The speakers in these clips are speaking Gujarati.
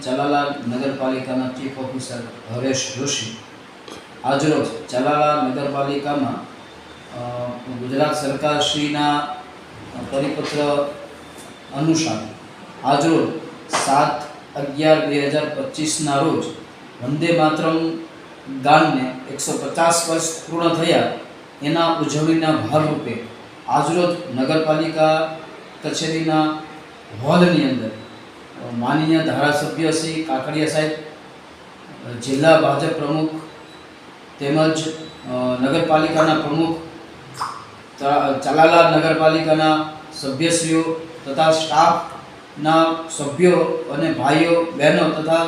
ચલાલા નગરપાલિકાના ચીફ ઓફિસર હરેશ જોશી. આજરોજ ચલાલાલ નગરપાલિકામાં ગુજરાત સરકારશ્રીના પરિપત્ર અનુસાર આજરોજ સાત અગિયાર બે હજાર પચીસના રોજ વંદે માતરમ ગાનને એકસો પચાસ વર્ષ પૂર્ણ થયા એના ઉજવણીના ભાગરૂપે આજરોજ નગરપાલિકા કચેરીના હોલની અંદર માનનીય ધારાસભ્ય શ્રી કાકડિયા સાહેબ, જિલ્લા ભાજપ પ્રમુખ તેમજ નગરપાલિકાના પ્રમુખ, ત- ચલાલા નગરપાલિકાના સભ્યશ્રીઓ તથા સ્ટાફના સભ્યો અને ભાઈઓ, બહેનો તથા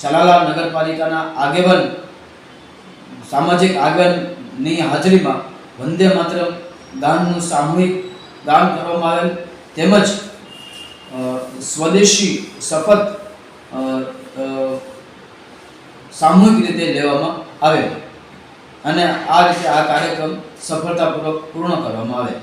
ચલાલા નગરપાલિકાના આગેવાન, સામાજિક આગેવાનની હાજરીમાં વંદે માત્ર ગાનનું સામૂહિક ગાન કરવામાં આવેલ તેમજ સ્વદેશી શપથ સામૂહિક રીતે લેવામાં આવે અને આ રીતે આ કાર્યક્રમ સફળતાપૂર્વક પૂર્ણ કરવામાં આવેલ